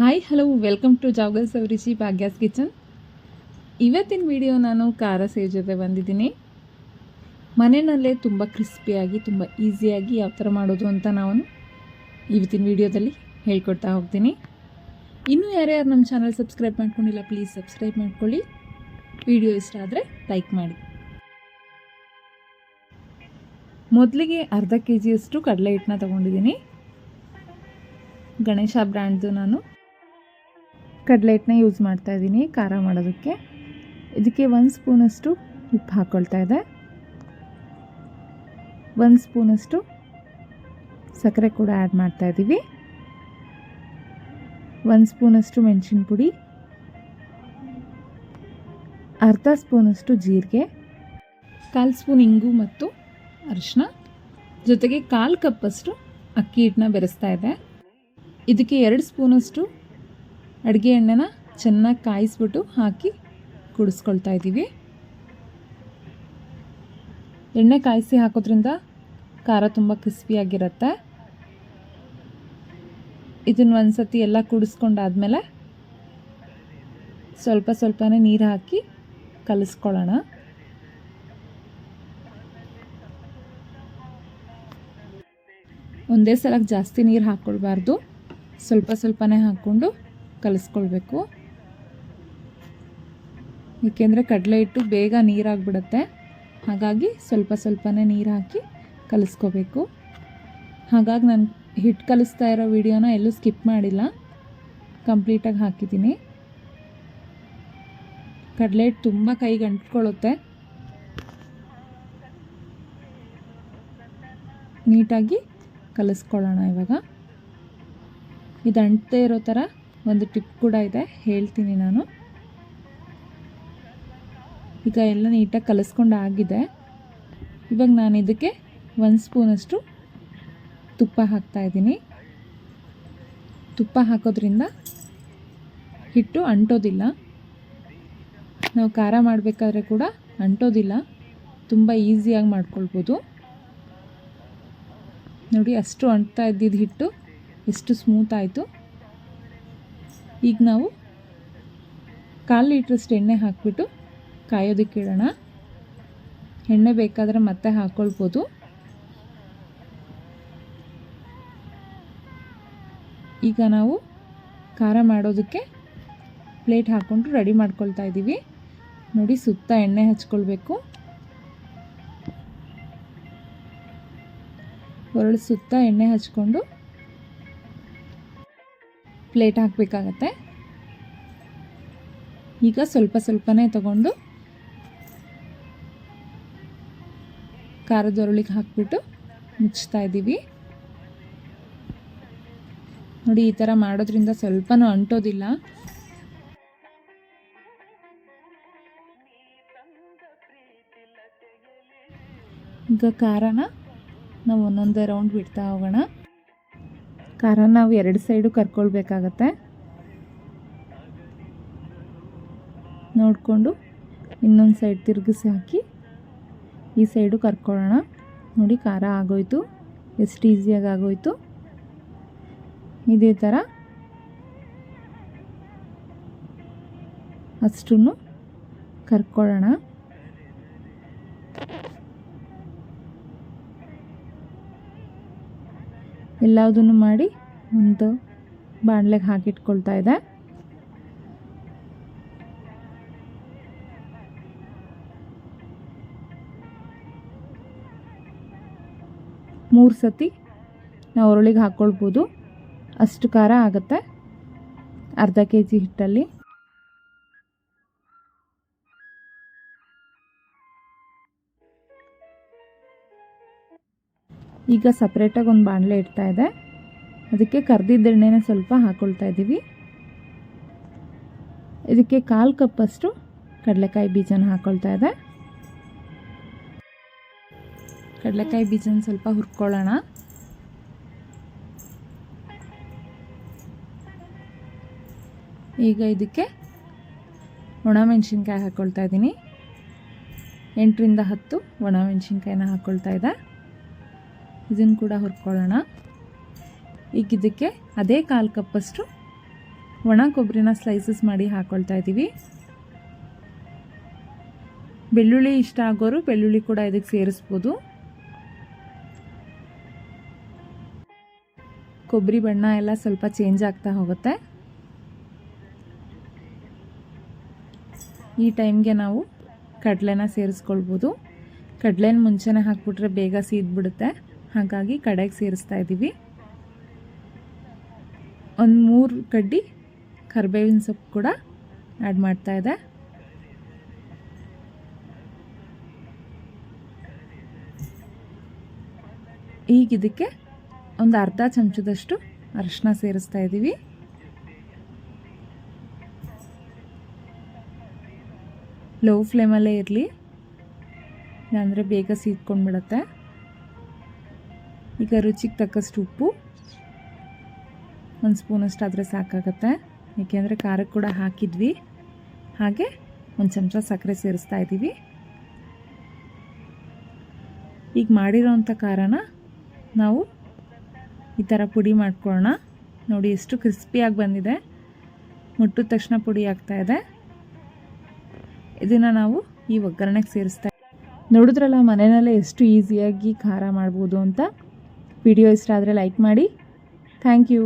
Hi hello welcome to ಜಾಗಲ್ ಸೌರಿಶಿ Bhagya's kitchen ಇವತ್ತಿನ ವಿಡಿಯೋ ನಾನು ಖಾರ ಸೇವ್ ಜೊತೆ ಬಂದಿದ್ದೀನಿ. ಮನೆಯಲ್ಲೇ ತುಂಬ ಕ್ರಿಸ್ಪಿಯಾಗಿ ತುಂಬ ಈಸಿಯಾಗಿ ಯಾವ ಥರ ಮಾಡೋದು ಅಂತ ನಾನು ಇವತ್ತಿನ ವಿಡಿಯೋದಲ್ಲಿ ಹೇಳ್ಕೊಡ್ತಾ ಹೋಗ್ತೀನಿ. ಇನ್ನೂ ಯಾರ್ಯಾರು ನಮ್ಮ ಚಾನಲ್ ಸಬ್ಸ್ಕ್ರೈಬ್ ಮಾಡ್ಕೊಂಡಿಲ್ಲ ಪ್ಲೀಸ್ ಸಬ್ಸ್ಕ್ರೈಬ್ ಮಾಡ್ಕೊಳ್ಳಿ. ವಿಡಿಯೋ ಇಷ್ಟ ಆದರೆ ಲೈಕ್ ಮಾಡಿ. ಮೊದಲಿಗೆ ಅರ್ಧ ಕೆ ಜಿಯಷ್ಟು ಕಡಲೆ ಹಿಟ್ಟನ್ನ ತೊಗೊಂಡಿದ್ದೀನಿ. ಗಣೇಶ ಬ್ರ್ಯಾಂಡ್ದು ನಾನು. ಕಡಲೆ ಹಿಟ್ಟನ್ನ ಯೂಸ್ ಮಾಡ್ತಾ ಇದ್ದೀನಿ, ಖಾರ ಮಾಡೋದಕ್ಕೆ. ಇದಕ್ಕೆ ಒಂದು ಸ್ಪೂನಷ್ಟು ಉಪ್ಪು ಹಾಕ್ಕೊಳ್ತಾ ಇದೆ. ಒಂದು ಸ್ಪೂನಷ್ಟು ಸಕ್ಕರೆ ಕೂಡ ಆ್ಯಡ್ ಮಾಡ್ತಾ ಇದ್ದೀವಿ ಒಂದು ಸ್ಪೂನಷ್ಟು ಮೆಣಸಿನ ಪುಡಿ. ಅರ್ಧ ಸ್ಪೂನಷ್ಟು ಜೀರಿಗೆ. ಕಾಲು ಸ್ಪೂನ್ ಇಂಗು ಮತ್ತು ಅರಿಶಿನ ಜೊತೆಗೆ ಕಾಲು ಕಪ್ಪಷ್ಟು ಅಕ್ಕಿ ಹಿಟ್ಟನ್ನ ಬೆರೆಸ್ತಾ ಇದೆ. ಇದಕ್ಕೆ ಎರಡು ಸ್ಪೂನಷ್ಟು ಅಡುಗೆ ಎಣ್ಣೆನ ಚೆನ್ನಾಗಿ ಕಾಯಿಸ್ಬಿಟ್ಟು ಹಾಕಿ ಕುಡಿಸ್ಕೊಳ್ತಾ ಇದ್ದೀವಿ. ಎಣ್ಣೆ ಕಾಯಿಸಿ ಹಾಕೋದ್ರಿಂದ ಖಾರ ತುಂಬ ಕ್ರಿಸ್ಪಿಯಾಗಿರುತ್ತೆ ಇದನ್ನು ಒಂದು ಸತಿ ಎಲ್ಲ ಕುಡಿಸ್ಕೊಂಡಾದ್ಮೇಲೆ ಸ್ವಲ್ಪ ಸ್ವಲ್ಪನೇ ನೀರು ಹಾಕಿ ಕಲಿಸ್ಕೊಳ್ಳೋಣ. ಒಂದೇ ಸಲಕ್ಕೆ ಜಾಸ್ತಿ ನೀರು ಹಾಕ್ಕೊಳ್ಬಾರ್ದು ಸ್ವಲ್ಪ ಸ್ವಲ್ಪನೇ ಹಾಕ್ಕೊಂಡು ಕಲಿಸ್ಕೊಳ್ಬೇಕು. ಏಕೆಂದರೆ ಕಡಲೆ ಹಿಟ್ಟು ಬೇಗ ನೀರಾಗ್ಬಿಡುತ್ತೆ. ಹಾಗಾಗಿ ಸ್ವಲ್ಪ ಸ್ವಲ್ಪನೇ ನೀರು ಹಾಕಿ ಕಲಿಸ್ಕೋಬೇಕು. ಹಾಗಾಗಿ ನಾನು ಹಿಟ್ಟು ಕಲಿಸ್ತಾ ಇರೋ ವಿಡಿಯೋನ ಎಲ್ಲೂ ಸ್ಕಿಪ್ ಮಾಡಿಲ್ಲ. ಕಂಪ್ಲೀಟಾಗಿ ಹಾಕಿದ್ದೀನಿ. ಕಡಲೆ ಹಿಟ್ಟು ತುಂಬ ಕೈಗೆ ಅಂಟ್ಕೊಳ್ಳುತ್ತೆ ನೀಟಾಗಿ ಕಲಿಸ್ಕೊಳ್ಳೋಣ ಇವಾಗ. ಇದು ಅಂಟದೇ ಇರೋ ಥರ ಒಂದು ಟಿಪ್ ಕೂಡ ಇದೆ, ಹೇಳ್ತೀನಿ ನಾನು. ಈಗ ಎಲ್ಲ ನೀಟಾಗಿ ಕಲಿಸ್ಕೊಂಡು ಆಗಿದೆ. ಇವಾಗ ನಾನು ಇದಕ್ಕೆ ಒಂದು ಸ್ಪೂನಷ್ಟು ತುಪ್ಪ ಹಾಕ್ತಾ ಇದ್ದೀನಿ. ತುಪ್ಪ ಹಾಕೋದ್ರಿಂದ ಹಿಟ್ಟು ಅಂಟೋದಿಲ್ಲ. ನಾವು ಖಾರ ಮಾಡಬೇಕಾದ್ರೆ ಕೂಡ ಅಂಟೋದಿಲ್ಲ. ತುಂಬ ಈಸಿಯಾಗಿ ಮಾಡ್ಕೊಳ್ಬೋದು. ನೋಡಿ, ಅಷ್ಟು ಅಂಟ್ತಾ ಇದ್ದಿದ್ದು ಹಿಟ್ಟು ಎಷ್ಟು ಸ್ಮೂತ್ ಆಯಿತು. ಈಗ ನಾವು ಕಾಲು ಲೀಟ್ರಷ್ಟು ಎಣ್ಣೆ ಹಾಕಿಬಿಟ್ಟು ಕಾಯೋದಕ್ಕೆ ಇಡೋಣ. ಎಣ್ಣೆ ಬೇಕಾದರೆ ಮತ್ತೆ ಹಾಕ್ಕೊಳ್ಬೋದು ಈಗ ನಾವು ಖಾರ ಮಾಡೋದಕ್ಕೆ ಪ್ಲೇಟ್ ಹಾಕ್ಕೊಂಡು ರೆಡಿ ಮಾಡ್ಕೊಳ್ತಾ ಇದ್ದೀವಿ. ನೋಡಿ ಸುತ್ತ ಎಣ್ಣೆ ಹಚ್ಕೊಳ್ಬೇಕು. ಒರಳು ಸುತ್ತ ಎಣ್ಣೆ ಹಚ್ಕೊಂಡು ಪ್ಲೇಟ್ ಹಾಕಬೇಕಾಗತ್ತೆ. ಈಗ ಸ್ವಲ್ಪ ಸ್ವಲ್ಪನೇ ತಗೊಂಡು ಖಾರದ ಒರಳಿಗೆ ಹಾಕ್ಬಿಟ್ಟು ಮುಚ್ತಾ ಇದ್ದೀವಿ. ನೋಡಿ, ಈ ಥರ ಮಾಡೋದ್ರಿಂದ ಸ್ವಲ್ಪನೂ ಅಂಟೋದಿಲ್ಲ. ಈಗ ಖಾರನ ನಾವು ಒಂದೊಂದೇ ರೌಂಡ್ ಬಿಡ್ತಾ ಹೋಗೋಣ. ಖಾರ ನಾವು ಎರಡು ಸೈಡು ಕರ್ಕೊಳ್ಬೇಕಾಗತ್ತೆ. ನೋಡಿಕೊಂಡು ಇನ್ನೊಂದು ಸೈಡ್ ತಿರುಗಿಸಿ ಹಾಕಿ ಈ ಸೈಡು ಕರ್ಕೊಳ್ಳೋಣ. ನೋಡಿ ಖಾರ ಆಗೋಯ್ತು, ಎಷ್ಟು ಈಸಿಯಾಗಿ ಆಗೋಯ್ತು. ಇದೇ ಥರ ಅಷ್ಟು ಕರ್ಕೊಳ್ಳೋಣ. ಎಲ್ಲದನ್ನು ಮಾಡಿ ಒಂದು ಬಾಣಲೆಗೆ ಹಾಕಿಟ್ಕೊಳ್ತಾ ಇದೆ. ಮೂರು ಸತಿ ನಾವು ಒರಳಿಗೆ ಹಾಕ್ಕೊಳ್ಬೋದು. ಅಷ್ಟು ಖಾರ ಆಗುತ್ತೆ. ಅರ್ಧ ಕೆ ಜಿ ಹಿಟ್ಟಲ್ಲಿ. ಈಗ ಸಪ್ರೇಟಾಗಿ ಒಂದು ಬಾಣಲೆ ಇಡ್ತಾ ಇದೆ. ಅದಕ್ಕೆ ಕರ್ದಿದ್ದ ಎಣ್ಣೆನ ಸ್ವಲ್ಪ ಹಾಕ್ಕೊಳ್ತಾ ಇದ್ದೀವಿ. ಇದಕ್ಕೆ ಕಾಲು ಕಪ್ಪಷ್ಟು ಕಡಲೆಕಾಯಿ ಬೀಜನ ಹಾಕ್ಕೊಳ್ತಾ ಇದೆ. ಕಡಲೆಕಾಯಿ ಬೀಜನ ಸ್ವಲ್ಪ ಹುರ್ಕೊಳ್ಳೋಣ. ಈಗ ಇದಕ್ಕೆ ಒಣಮೆಣಸಿನ್ಕಾಯಿ ಹಾಕ್ಕೊಳ್ತಾ ಇದ್ದೀನಿ. ಎಂಟರಿಂದ ಹತ್ತು ಒಣಮೆಣಸಿನ್ಕಾಯಿನ ಹಾಕ್ಕೊಳ್ತಾ ಇದೆ. ಇದನ್ನು ಕೂಡ ಹುರ್ಕೊಳ್ಳೋಣ. ಈಗ ಇದಕ್ಕೆ ಅದೇ ಕಾಲು ಕಪ್ಪಷ್ಟು ಒಣ ಕೊಬ್ಬರಿನ ಸ್ಲೈಸಸ್ ಮಾಡಿ ಹಾಕ್ಕೊಳ್ತಾ ಇದ್ದೀವಿ. ಬೆಳ್ಳುಳ್ಳಿ ಇಷ್ಟ ಆಗೋರು ಬೆಳ್ಳುಳ್ಳಿ ಕೂಡ ಇದಕ್ಕೆ ಸೇರಿಸ್ಬೋದು. ಕೊಬ್ಬರಿ ಬಣ್ಣ ಎಲ್ಲ ಸ್ವಲ್ಪ ಚೇಂಜ್ ಆಗ್ತಾ ಹೋಗುತ್ತೆ. ಈ ಟೈಮ್ಗೆ ನಾವು ಕಡಲೆನ ಸೇರಿಸ್ಕೊಳ್ಬೋದು. ಕಡಲೆನ ಮುಂಚೆನೇ ಹಾಕ್ಬಿಟ್ರೆ ಬೇಗ ಸೀದ್ಬಿಡುತ್ತೆ. ಹಾಗಾಗಿ ಕಡೆಗೆ ಸೇರಿಸ್ತಾ ಇದ್ದೀವಿ. ಒಂದು ಮೂರು ಕಡ್ಡಿ ಕರಿಬೇವಿನ ಸೊಪ್ಪು ಕೂಡ ಆ್ಯಡ್ ಮಾಡ್ತಾ ಇದೆ. ಈಗ ಇದಕ್ಕೆ ಒಂದು ಅರ್ಧ ಚಮಚದಷ್ಟು ಅರಶಿನ ಸೇರಿಸ್ತಾ ಇದ್ದೀವಿ. ಲೋ ಫ್ಲೇಮಲ್ಲೇ ಇರಲಿ. ಅಂದರೆ ಬೇಗ ಸೀದ್ಕೊಂಡ್ಬಿಡತ್ತೆ ಈಗ ರುಚಿಗೆ ತಕ್ಕಷ್ಟು ಉಪ್ಪು. ಒಂದು ಸ್ಪೂನಷ್ಟು ಆದರೆ ಸಾಕಾಗತ್ತೆ. ಏಕೆಂದರೆ ಖಾರಕ್ಕೆ ಕೂಡ ಹಾಕಿದ್ವಿ. ಹಾಗೆ ಒಂದು ಚಮಚ ಸಕ್ಕರೆ ಸೇರಿಸ್ತಾ ಇದ್ದೀವಿ ಈಗ ಮಾಡಿರೋವಂಥ ಖಾರನ ನಾವು ಈ ಥರ ಪುಡಿ ಮಾಡ್ಕೊಳ್ಳೋಣ ನೋಡಿ ಎಷ್ಟು ಕ್ರಿಸ್ಪಿಯಾಗಿ ಬಂದಿದೆ. ಮುಟ್ಟಿದ ತಕ್ಷಣ ಪುಡಿ ಆಗ್ತಾ ಇದೆ. ಇದನ್ನು ನಾವು ಈ ಒಗ್ಗರಣೆಗೆ ಸೇರಿಸ್ತಾ ನೋಡಿದ್ರಲ್ಲ ಮನೆಯಲ್ಲೇ ಎಷ್ಟು ಈಸಿಯಾಗಿ ಖಾರ ಮಾಡ್ಬೋದು ಅಂತ. ವಿಡಿಯೋ ಇಷ್ಟ ಆದರೆ ಲೈಕ್ ಮಾಡಿ. Thank you.